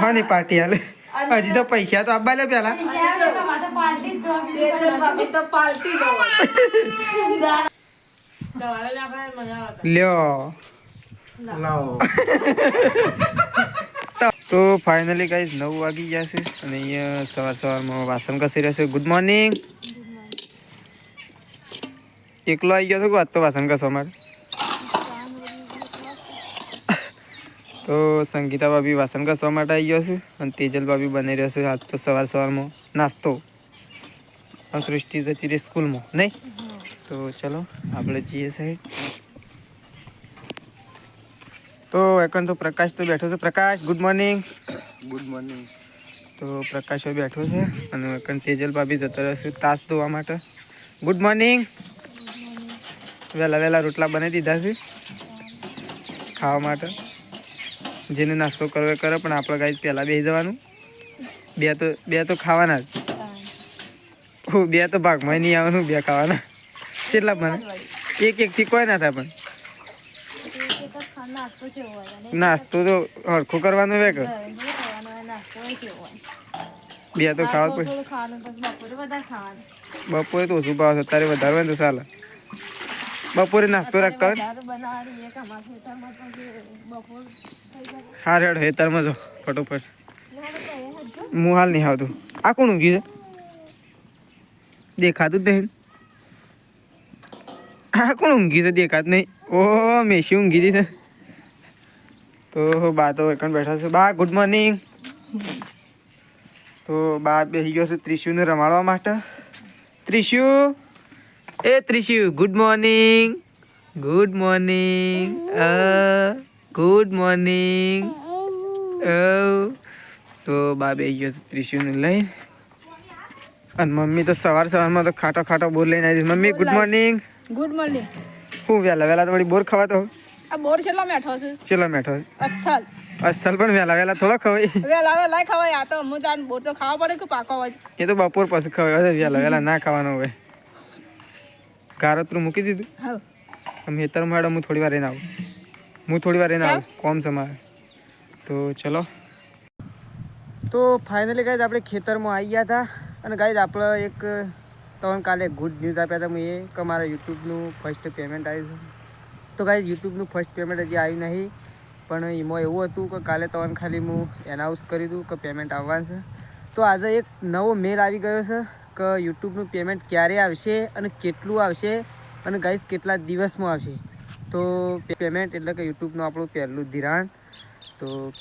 હા ની પાર્ટી હાલે. હજી તો પૈસા તો આપવા લે પેલા. લ્યો. તો ફાઇનલી ગાઈઝ નવ વાગી ગયા છે અને અહીંયા સવાર સવારમાં વાસણ કસી છે. ગુડ મોર્નિંગ એકલો આવી ગયો હતો કે આજ તો વાસણ કસવા માટે. તો સંગીતા ભાભી વાસણ ઘસવા માટે આવી ગયો છે અને તેજલ ભાભી બની રહ્યો છે આજ તો સવાર સવારમાં નાસ્તો. અને સૃષ્ટિ જતી રહી સ્કૂલમાં નહીં? તો ચલો આપણે જઈએ સાહેબ. તો એકન તો પ્રકાશ તો બેઠો છે. Prakash good morning good morning તો પ્રકાશ બેઠો છે અને એકન તેજલ ભાભી જતો રહેશે તાસ ધોવા માટે. ગુડ મોર્નિંગ વહેલા વહેલા રોટલા બનાવી દીધા છે ખાવા માટે. જેને નાસ્તો કરવો કરે પણ આપણે કાંઈ પહેલાં બેસી જવાનું. બે તો બે તો ખાવાના જ. હું બે તો ભાગમાં નહીં આવવાનું બે ખાવાના. કેટલા મને? એક એકથી કોઈ ના થાય પણ. નાસ્તો તો હરખું કરવાનું હોય કે? બે તો ખાવા બપોરે તો ઓછું ભાવ છે અત્યારે વધારવા ને તો ચાલે. બપોરે નાસ્તો રાખતા હોય હા રેડ હેતરમાં જો ફટોફટ હું હાલ નહીં આવતું. આ કોણ ઊંઘી છે? દેખાતું જ નહીં. આ કોણ ઊંઘી છે? દેખાત નહીં. ઓ મેસી ઊંઘી હતી છે તો બા તો એકણ બેઠા છે. બા ગુડ મોર્નિંગ તો બા બેસી ગયો છે ત્રિશુને રમાડવા માટે. ત્રિશુ! એ Trishu good morning good morning good morning તો બાબે ગયો ત્રિશુને લઈને અને મમ્મી તો સવાર સવારમાં તો ખાટો ખાટો બોર લઈને આવી mummy good morning good morning હું વહેલા વહેલા થોડી બોર ખવાતો આ બોર છેલ્લો મેઠો છે. છેલ્લો મેઠો અચ્છા. અસલ પણ વહેલા વહેલા થોડો ખવાય. વહેલા વહેલા ખવાય. આ તો હું જાણ બોર તો ખાવા પડે કે પાકો હોય? એ તો બપોર પછી ખવાય. વહેલા વહેલા ના ખાવાનું હોય. કારતરું મૂકી દીધું? હા. અમે હેતર મેડમ હું થોડી વાર રહીને આવું. હું થોડી વાર રહીને આવું કોમ સમાય તો ચલો. તો ફાઇનલી ગાઈઝ આપણે ખેતરમાં આવી ગયા હતા. અને ગાઈઝ આપણે એક તમને કાલે ગુડ ન્યૂઝ આપ્યા હતા. મેં એ કે મારા યુટ્યુબનું ફર્સ્ટ પેમેન્ટ આવ્યું છે. તો ગાઈઝ યુટ્યુબનું ફર્સ્ટ પેમેન્ટ હજી આવ્યું નહીં. પણ એમાં એવું હતું કે કાલે તમને ખાલી હું એનાઉન્સ કરી દઉં કે પેમેન્ટ આવવાનું છે. તો આજે એક નવો મેલ આવી ગયો છે. યુટ્યુબનું પેમેન્ટ ક્યારે આવશે અને કેટલું આવશે અને ગાઈસ કેટલા દિવસમાં આવશે? તો પેમેન્ટ એટલે કે યુટ્યુબનું આપણું પહેલું ધિરાણ. તો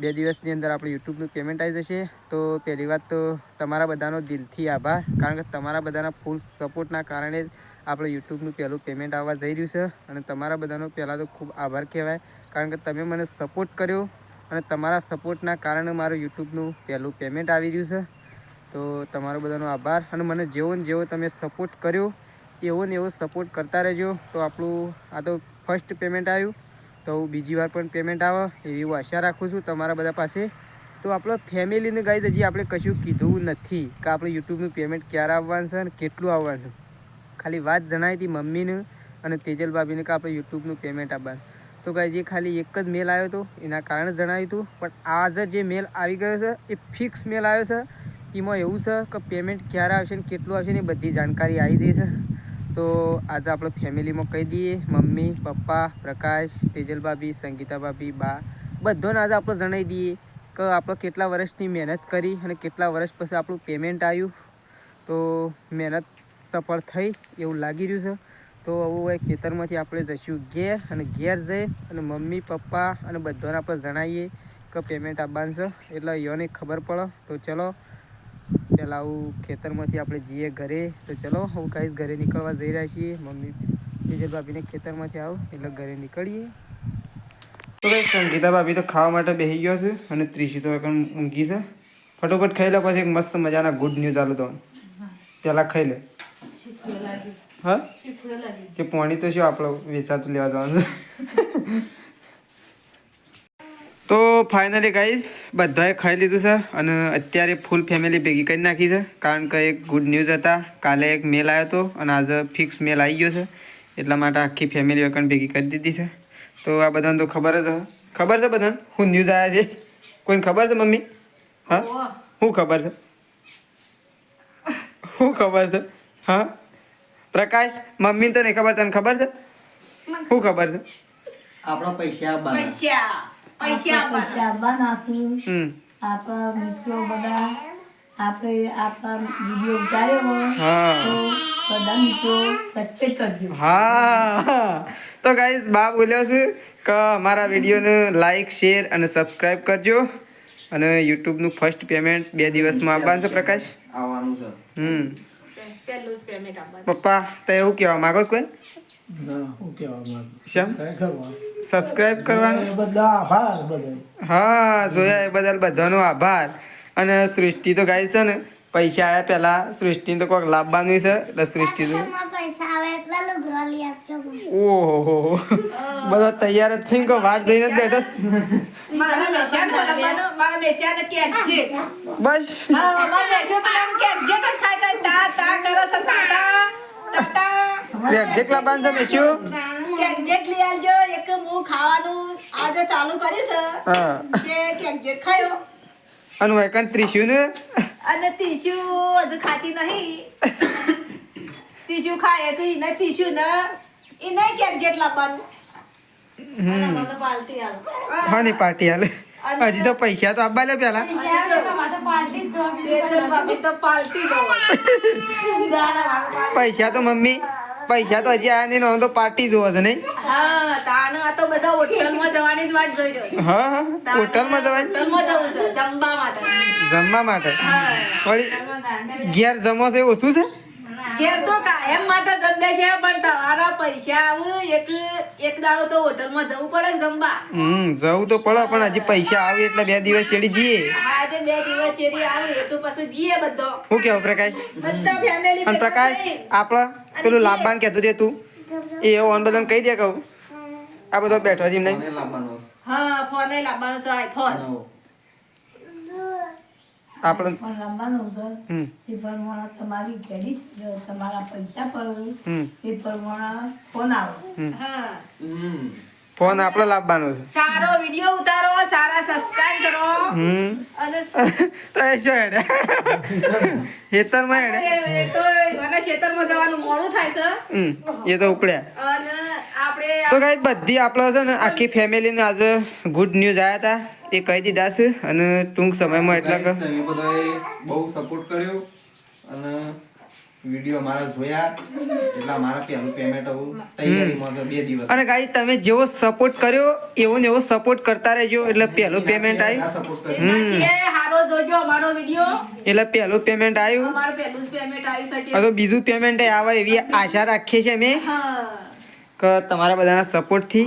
બે દિવસની અંદર આપણે યુટ્યુબનું પેમેન્ટ આવી જશે. તો પહેલી વાત તો તમારા બધાનો દિલથી આભાર. કારણ કે તમારા બધાના ફૂલ સપોર્ટના કારણે આપણે યુટ્યુબનું પહેલું પેમેન્ટ આવવા જઈ રહ્યું છે. અને તમારા બધાનો પહેલાં તો ખૂબ આભાર કહેવાય. કારણ કે તમે મને સપોર્ટ કર્યો અને તમારા સપોર્ટના કારણે મારું યુટ્યુબનું પહેલું પેમેન્ટ આવી રહ્યું છે. તો તમારો બધાનો આભાર અને મને જેવો ને જેવો તમે સપોર્ટ કર્યો, એવો ને એવો સપોર્ટ કરતા રહેજો. તો આપણું, આ તો ફર્સ્ટ પેમેન્ટ આવ્યું. તો બીજી વાર પણ પેમેન્ટ આવે એવી હું આશા રાખું છું તમારા બધા પાસે. તો આપણો ફેમિલીને ગાઈ હજી આપણે કશું કીધું નથી કે આપણે યુટ્યુબનું પેમેન્ટ ક્યારે આવવાનું છે અને કેટલું આવવાનું છે. ખાલી વાત જણાવી હતી મમ્મીને અને તેજલ ભાભીને કે આપણે યુટ્યુબનું પેમેન્ટ આપવાનું. તો ગાઈ જે ખાલી એક જ મેલ આવ્યો હતો, એના કારણે જણાવ્યું હતું. પણ આજે જે મેલ આવી ગયો છે, એ ફિક્સ મેલ આવ્યો છે. એમાં એવું છે કે પેમેન્ટ ક્યારે આવશે ને કેટલું આવશે ને બધી જાણકારી આવી ગઈ છે. તો આજે આપણે ફેમિલીમાં કહી દઈએ, મમ્મી, પપ્પા, પ્રકાશ તેજલ ભાભી સંગીતા ભાભી બા, બધોને આજે આપણે જણાવી દઈએ કે આપણે કેટલા વર્ષની મહેનત કરી અને કેટલા વર્ષ પછી આપણું પેમેન્ટ આવ્યું. તો મહેનત સફળ થઈ એવું લાગી રહ્યું છે. તો હવે ખેતરમાંથી આપણે જઈશું ઘેર અને ઘેર જઈ અને મમ્મી, પપ્પા અને બધાને આપણે જણાવીએ કે પેમેન્ટ આપવાનું છે. એટલે યોને ખબર પડે. તો ચલો પહેલાં આવું ખેતરમાંથી આપણે જઈએ ઘરે. તો ચલો હું કહીશ ઘરે નીકળવા જઈ રહ્યા છીએ. મમ્મી બીજા ભાભીને ખેતરમાંથી આવું એટલે ઘરે નીકળીએ. તો ભાઈ સંગીતા ભાભી તો ખાવા માટે બેસી ગયો છે અને ત્રીસી તો પણ ઊંઘી છે. ફટોફટ ખાઈ લે પછી એક મસ્ત મજાના ગુડ ન્યૂઝ આલું તો. પહેલાં ખાઈ લે. હા? કે પાણી તો શું આપણે વેચાતું લેવા જવાનું છે? તો ફાઇનલી ગાઈઝ બધાએ ખાઈ લીધું છે અને અત્યારે ફૂલ ફેમિલી ભેગી કરી નાખી છે. કારણ કે એક ગુડ ન્યૂઝ હતા કાલે એક મેલ આવ્યો હતો અને આજે ફિક્સ મેલ આવી ગયો છે. એટલા માટે આખી ફેમિલી વકન ભેગી કરી દીધી છે. તો આ બધાને તો ખબર જ ખબર છે બધાને? હું ન્યૂઝ આવ્યા છે? કોઈને ખબર છે મમ્મી? હા? શું ખબર છે? શું ખબર છે? હા? પ્રકાશ મમ્મીને તો નહીં ખબર તને ખબર છે? શું ખબર છે? આપણા પૈસા પૈસા. પૈસા આપવાના. પૈસા આપવાના. છું હમ. આપણા મિત્રો બધા આપણે આપણા વીડિયો ઉતાર્યો હા તો બધા મિત્રો સબસ્ક્રાઈબ કરજો. હા. તો ગાઈસ બા બોલ્યો છે કે અમારા વિડીયોને લાઈક શેર અને સબસ્ક્રાઈબ કરજો. અને યુટ્યુબનું ફર્સ્ટ પેમેન્ટ બે દિવસમાં આપવાનું છે પ્રકાશ. આવવાનું છે. હમ. પપ્પા તો એવું કહેવા માંગો છો કોઈ? ના શું કહેવા માંગુ શેમ? ખરેખર કરવાનું? બધા આભાર બધો હા જોયા એ બદલ બધાનો આભાર. અને સૃષ્ટિ તો ગાય છે ને પૈસા આવ્યા પહેલા. સૃષ્ટિને તો કોઈક લાભવાનું છે એટલે સૃષ્ટિ તો પૈસા આવે એટલા લુગડા લઈ આપજો મને. ઓહો. બધા તૈયાર જ થઈ ને કોઈ વાટ જોઈને જ બેઠો. બસ હા, મારા મેસિયો તો મને કહેજે કે ખાય ખાય તા તા કરે છે, તાતા, એક્ઝેક્ટ લાવવાનું છે મેસ્યું કેકજેટ લઈ આવજો. એક હું ખાવાનું આજે ચાલુ કરીશ. કે કે કેકજેટ ખાયો. અને વેકન ત્રીસ્યું ને? અને ત્રીસ્યુ હજુ ખાતી નહીં. ટીસ્યુ ખાય કે એને ટીસ્યુ ને. એ નહીં કેકજેટ લાવવાનું હા ની પાર્ટી હાલે. હજી તો પૈસા તો આપવા લે પેલા. પૈસા તો મમ્મી પૈસા તો હજી આયા નહીં તો પાર્ટી જોવો છે નહીં? હા તાણ આ તો બધા હોટલમાં જવાની જ વાટ જોઈ રહ્યો હા હા. હોટલમાં જવાનું? હોટલમાં જવું છે જમવા માટે. જમવા માટે? વળી ઘેર જમો છે ઓછું છે? ઘેર તો કાયમ માટે જમે છે પણ તમારા પૈસા આવું એક એક દાડો તો હોટલમાં જવું પડે જમવા. હમ જવું તો પડે પણ હજી પૈસા આવે એટલે બે દિવસ ચડી જઈએ. આજે બે દિવસ ચેરી આવે તો પછી જઈએ બધો. શું કેવું પ્રકાશ? બધા ફેમિલી અને પ્રકાશ આપડે પેલું લાભવાન કહેતું છે તું. એ ઓન બધાને કહી દે કહું. આ બધો બેઠો છે નહીં. હા ફોન લાવવાનો છે આઈફોન આપણે ફોન રમવાનું છે. એ પ્રમાણે તમારી ઘેરી જો તમારા પૈસા પર એ પ્રમાણે ફોન આવે. હા. ફોન આપણે લાવવાનો છે. સારો વિડિયો ઉતારો સારા સબસ્ક્રાઇબ કરો. હમ. અને તો એ શું હેડે? હેતરમાં હેડે? એ તો મને ખેતરમાં જવાનું મોડું થાય છે. હમ. એ તો ઉપડ્યા. અને આપણે તો ગાઈસ બધી આપણે છે ને આખી ફેમિલીને આજે ગુડ ન્યૂઝ આયા હતા એ કહી દીધા છે. અને ટૂંક સમયમાં એટલા કે તમે બધાએ બહુ સપોર્ટ કર્યો. અને વીડિયો મારા જોયા એટલે મારા પહેલું પેમેન્ટ આવું તૈયારીમાં તો બે દિવસ. અને ગાઈ તમે જેવો સપોર્ટ કર્યો એવો ને એવો સપોર્ટ કરતા રહેજો એટલે પહેલું પેમેન્ટ આવ્યું હારો જોજો અમારો વિડિયો. એટલે પહેલું પેમેન્ટ આવ્યું અમારું પહેલું પેમેન્ટ આવ્યું તો બીજું પેમેન્ટ આવે એવી આશા રાખીએ છીએ અમે. કે તમારા બધાના સપોર્ટથી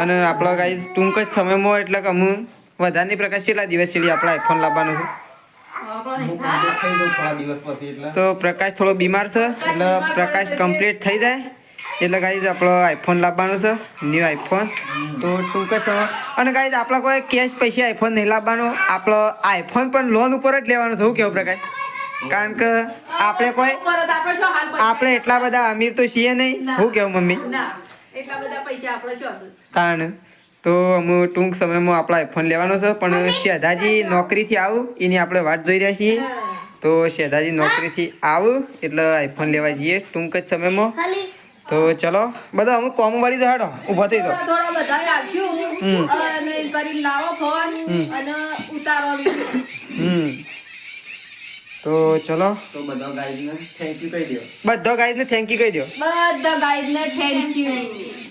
અને આપણો ગાઈ ટૂંક જ સમયમાં એટલે કે હું વધારની પ્રકાશ કેટલા દિવસ છેલ્લી આપણે આઈફોન લાવવાનું છે? તો પ્રકાશ થોડો બીમાર છે? એટલે પ્રકાશ કમ્પ્લીટ થઈ જાય? એટલે ગાઈઝ આપણો આઈફોન લાવવાનો છે ન્યૂ આઈફોન તો ટૂંક જ અને ગાઈઝ આપણા કોઈ કેશ પૈસા આઈફોન નહીં લાવવાનો. આપણો આઈફોન પણ લોન ઉપર જ લેવાનો છે. શું કેવું પ્રકાશ? કારણ કે આપણે કોઈ આપણે શું હાલ પૈસા? આપણે એટલા બધા અમીર તો છીએ નહીં. શું કેવું મમ્મી? એટલા બધા પૈસા આપણે શું તાણ. તો અમે ટૂંક સમયમાં આપણા આઈફોન લેવાનો છે પણ શેધાજી નોકરીથી આવું એની આપણે વાટ જોઈ રહ્યા છીએ. તો શેધાજી નોકરીથી આવું એટલે આઈફોન લેવા જઈએ ટૂંક જ સમયમાં. તો ચલો બધા અમુક કોમ વાળી તો હેડો ઊભા થઈ જાઓ. થોડા બધા આવશું અને એમ લાવો ફોન અને ઉતારો હમ. તો ચલો. તો બધા ગાઈડને થેન્ક યુ કહી દો બધો ગાઈઝને થેન્ક યુ કહી દો બધા ગાઈડને થેન્ક યુ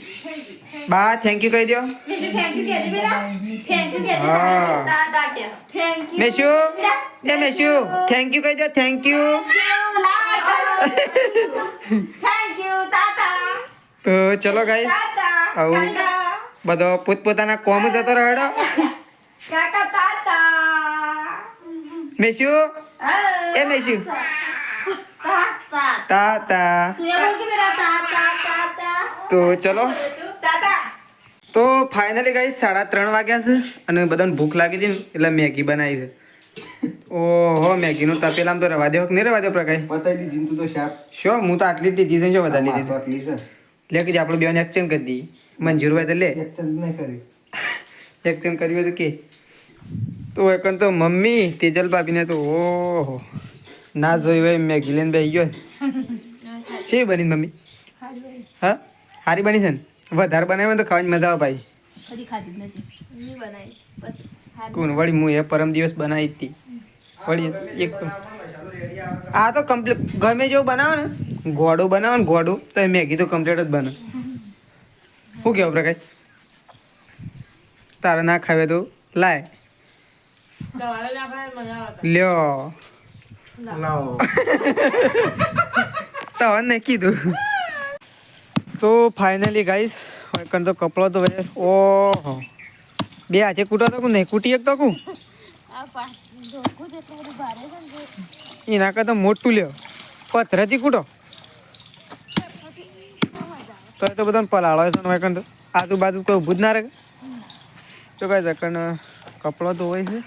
બા થેન્ક યુ કહી દો મેશુ? એ મેશુ થેન્ક યુ કહી દો થેન્ક યુ થેન્ક યુ તો ચલો ગાઈસ તાતા આવું. બધો પોતપોતાના કોમ જતો રહેડો મેશુ? એ મેશુ? તા એ મેશુ તાતા. તો ચલો. તો ફાઇનલી ગઈ સાડા ત્રણ વાગ્યા છે અને બધાને ભૂખ લાગી હતી ને એટલે મેગી બનાવી છે. ઓહો મેગીનું તપેલા તો રવા દેવો કે નહીં રવા દેવો પ્રકાશ દીધી તું તો શાપ શું હું તો આટલી જ લીધી છે શું વધારે લીધી. આટલી છે. લે કે આપણે બેન એક્સચેન્જ કરી દઈએ. મંજૂર હોય તો લે. એક નહીં કરી. એક્સચેન્જ કર્યું હોય તો કે. તો એકન તો મમ્મી તેજલ ભાભીને તો ઓહો ના જોયું હોય મેગી લઈને બે ગયો. છે બની મમ્મી? હા? સારી બની છે ને? વધારે બનાવે તો ખાવાની મજા આવે ભાઈ. કદી ખાધી નથી. બનાવી. કોણ? વળી હું એ પરમ દિવસ બનાવી હતી. વળી એક આ તો કમ્પ્લીટ ગમે જેવું બનાવો ને ગોડું બનાવો ને ગોડું તો મેગી તો કમ્પ્લીટ જ બને. શું કહેવું પ્રકાશ? તારે ના ખાવે તો લાય. લ્યો. લાવો. તો ને કીધું. તો ફાઇનલી ગાઈસ કણ તો કપડો તો ભાઈ ઓહો. બે હાથે કૂટો તો નહીં કૂટી એક તો કું. એના કરતાં મોટું લ્યો પથરાથી કૂટો. તો એ તો બધાને પલાળો છે ને વાંકણ તો. આજુબાજુ કોઈ ઊભું જ ના રહે. તો કઈ જકણ કપડો તો હોય છે.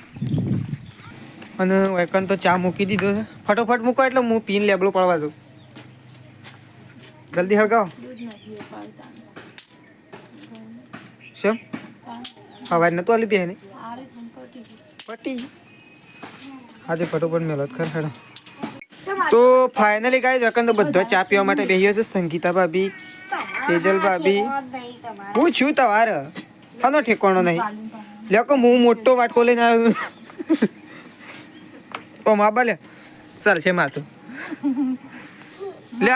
અને વાંકણ તો ચા મૂકી દીધો છે. ફટોફટ મૂકો એટલે હું પીન લેબડું પડવા જાઉં. જલ્દી હળગાવો. શું હવાજ નતું આલી બે ને પટી. આજે ફટોફટ જ ખર ખરો તો ફાઇનલી ગાઈઝ અકન તો બધો ચા પીવા માટે બેહ્યો છે. સંગીતા ભાભી, તેજલ ભાભી. હું છું તમારે? હાનો ઠેકાણો નહીં. લ્યો કે, હું મોટો વાટકો લઈને આવ્યો. ઓ, મા બા ચાલ, છે માથું. લે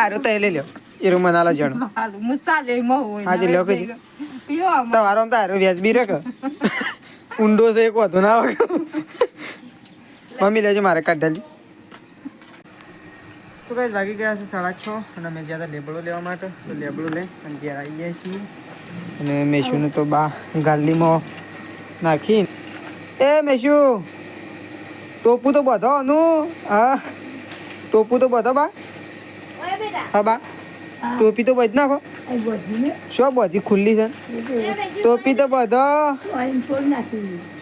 આરો તો એ લઈ લ્યો. આજે તો વ્યાજબી ઊંડો છે એક વધુ ના મમ્મી લેજો મારે કાઢાલી તો કઈ લાગી ગયા છે સાડા છ અને અમે ગયા હતા લેબડો લેવા માટે. તો લેબડો લઈ અને ઘેર આવી ગયા છીએ. અને મેશુને તો બા ગાલીમાં નાખી. એ મેશુ ટોપું તો બધો નું હા ટોપું તો બધો બા. હા બા. ટોપી તો બધ નાખો. શું બધી ખુલ્લી છે? ટોપી તો બધો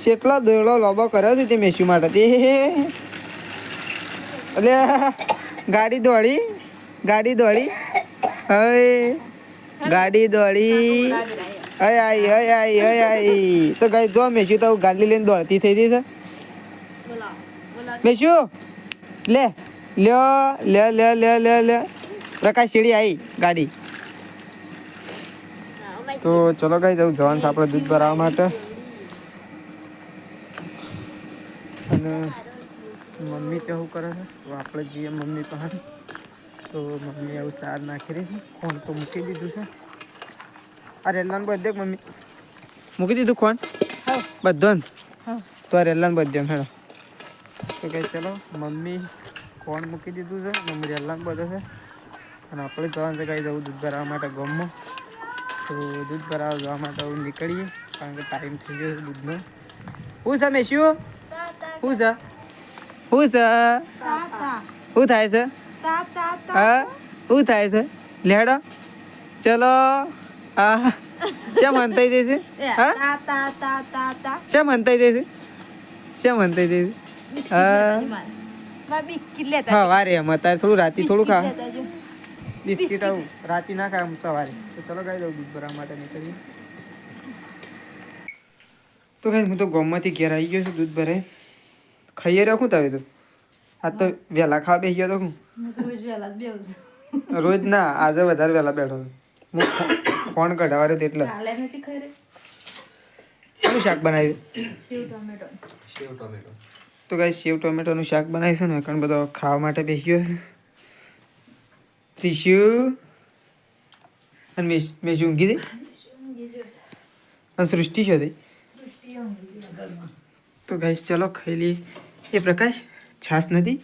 થોડી દોડો લોબો કર્યો હતો તે મેસ્યુ માટે. તે એટલે ગાડી દોડી ગાડી દોડી. હવે ગાડી દોડી. અય આઈ અય આઈ અય આઈ. તો ગાઈ જો મેસ્યુ તો ગાડી લઈને દોડતી થઈ ગઈ છે. મેસ્યુ લે લ્યો લે લે લે લે લે પ્રકાશ સીડી આવી ગાડી. તો ચલો ગાઈ જવું જવાનું છે આપણે દૂધ ભરાવવા માટે. અને મમ્મી કેવું કરે છે? તો આપણે જઈએ મમ્મી પાસે. તો મમ્મી આવું સાર નાખી રહી છે. કોણ તો મૂકી દીધું છે. આ રેલાને બધે મમ્મી. મૂકી દીધું કોણ બધો ને તો રેલાને બધે હેડો. તો કહે ચલો મમ્મી કોણ મૂકી દીધું છે. મમ્મી રેલાને બધો છે અને આપણે જવાનું છે કઈ જવું દૂધ ભરાવવા માટે ગમમાં. તો દૂધ ભરાવવા જવા માટે હું નીકળીએ કારણ કે ટાઈમ થઈ ગયો છે દૂધનો. શું છે મેશ્યુ શું? છે? શું છે? શું થાય છે? હા? શું થાય છે? લેડો? ચલો. આ શેમ હંતાઈ જશે હા? શેમ હંતાઈ જશે શેમ હંતાઈ જશે હા. હા વારે એમ. અત્યારે થોડું રાતી થોડું ખા બિસ્કીટ આવું. રાતે ના ખાય હું સવારે. તો ચલો ગાઈ દઉં દૂધ ભરવા માટે નીકળી તો કઈ હું તો ગોમમાંથી ઘેર આવી ગયો છું દૂધ ભરાય ખાઈએ રાખું તમે તો? આ તો વહેલા ખાવા બેસી ગયો તો હું. રોજ ના આજે વધારે વહેલા બેઠો. હું ફોન કઢાવા રહ્યો એટલે. શું શાક બનાવ્યું? સેવ ટોમેટો. તો કઈ સેવ ટોમેટોનું શાક બનાવીશું ને કારણ બધો ખાવા માટે બેસી ગયો છે. ત્રીસ્યુ અને મેં મેં શું ઊંઘી હતી અને સૃષ્ટિ છે તો ગાઈશ ચલો ખાઈ લઈએ. એ પ્રકાશ છાસ નથી?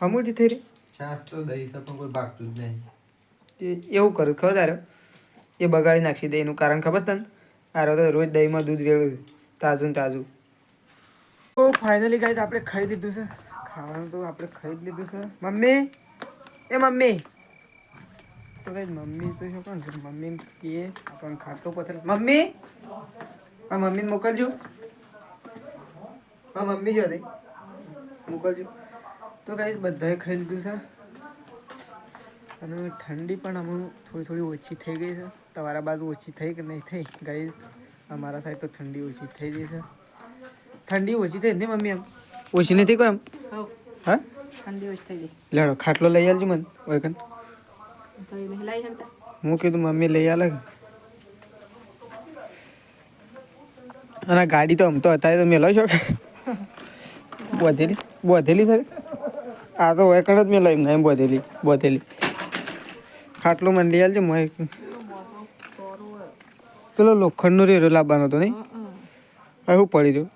હમુરથી થઈ રહી? છાસ તો દહીં તો પણ કોઈ ભાગતું જ નહીં. તે એવું કરું ખબર તારે? એ બગાડી નાખશે દહીંનું કારણ ખબર તને? આરો તો રોજ દહીંમાં દૂધ વેળું તાજું ને તાજું. તો ફાઇનલી ગાઈસ આપણે ખાઈ લીધું છે. ખાવાનું તો આપણે ખાઈ લીધું છે. મમ્મી? એ મમ્મી. તો ગાઈસ મમ્મી તો શું કોણ મમ્મી કે આપણ ખાતો પથર મમ્મી? હા મમ્મીને મોકલજો. હા મમ્મી જો હતી મોકલજો. તો ગાઈસ બધાએ ખાઈ લીધું છે. અને ઠંડી પણ અમુક થોડી થોડી ઓછી થઈ ગઈ છે. તમારા બાજુ ઓછી થઈ કે નહીં થઈ? ગઈ અમારા સાઈડ તો ઠંડી ઓછી થઈ ગઈ છે. ઠંડી ઓછી થઈ ને મમ્મી એમ? ઓછી નથી કોઈ એમ? હા? લેડો ખાટલો લઈ આવજો મને ઓય કન તો એ નહીં લાવી શકતા હું કીધું મમ્મી લઈ આલે. અને ગાડી તો આમ તો અત્યારે તો મેલો છો બોધેલી બોધેલી સર આ તો હોય કણ જ મેલો એમ એમ બોધેલી બોધેલી. ખાટલો મને લઈ આવજો મોય પેલો લોખંડનો રેરો લાવવાનો હતો નહીં હવે હું પડી રહ્યો.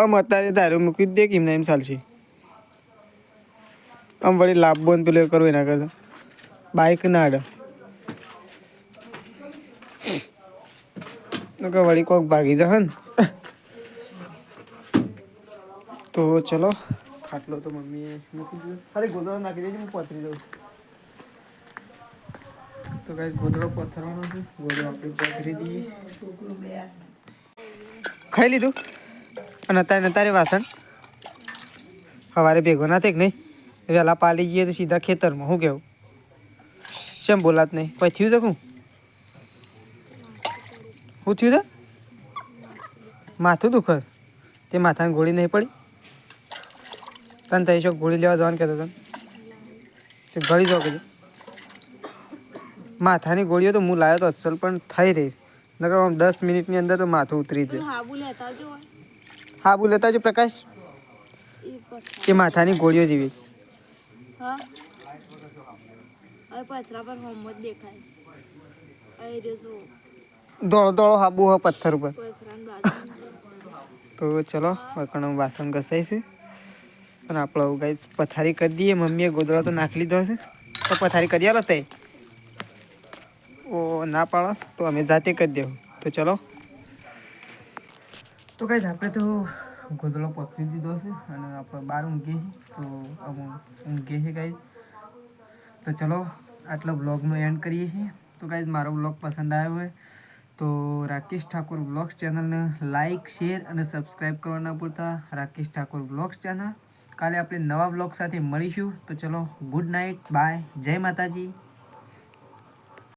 આમ અત્યારે તારું મૂકી દે કે ના એમ ચાલશે. આમ વળી લાભ ને પેલું કરવું એના કરતા. બાઇક ના અડે કે વળી કોક ભાગી જશે ને. તો ચલો, ખાટલો તો મમ્મીએ મૂકી દીધો. ખાલી ગોદડો નાખી દેજો, હું પથરી દઉં. તો ગાઈસ ગોદડો પથરવાનો છે. ગોદડો આપણે પથરી દઈએ. ખાઈ લીધું? અને અત્યારે તારે વાસણ. સવારે ભેગો ના થાય કે નહીં? વહેલા પાલી ગઈએ તો સીધા ખેતરમાં. શું કેવું? શેમ બોલાત નહીં? કોઈ થયું છે શું? શું થયું છે? માથું દુખે. તે માથાની ગોળી નહીં પડી? તને તઈ શોખ ગોળી લેવા જવાનું કહેતો તને તે ગળી જાવ કીધું. માથાની ગોળીઓ તો હું લાવ્યો તો અસલ પણ થઈ રહી. નકર આમ દસ મિનિટની અંદર તો માથું ઉતરી જાય. હાબુ લેતા જો પ્રકાશ? એ માથાની ગોળીઓ જેવી. હા? હવે પથરા પર હોમવર્ક દેખાય. અહીં જો દોડો દોડો હાબુ હા પથ્થર ઉપર. તો ચલો વકણ વાસણ ઘસાય છે અને આપણો ગાઈ પથારી કરી દઈએ. મમ્મીએ ગોદડો તો નાખી લીધો છે તો પથારી કરી આલો તે ઓ ના પાડો તો અમે જાતે કરી દેવું. તો ચલો. તો ગાઈઝ આપણે તો ગોદડો પક્ષી દીધો છે અને આપણે બહાર ઊંઘીએ છીએ. તો અમે ઊંઘીએ છીએ ગાઈઝ તો ચલો, આટલો બ્લોગનો એન્ડ કરીએ છીએ. તો ગાઈઝ મારો બ્લોગ પસંદ આવ્યો હોય તો રાકેશ ઠાકોર બ્લોગ્સ ચેનલને લાઇક શેર અને સબસ્ક્રાઈબ કરવાના પૂરતા રાકેશ ઠાકોર બ્લોગ્સ ચેનલ કાલે આપણે નવા બ્લોગ સાથે મળીશું. તો ચલો ગુડ નાઇટ બાય જય માતાજી.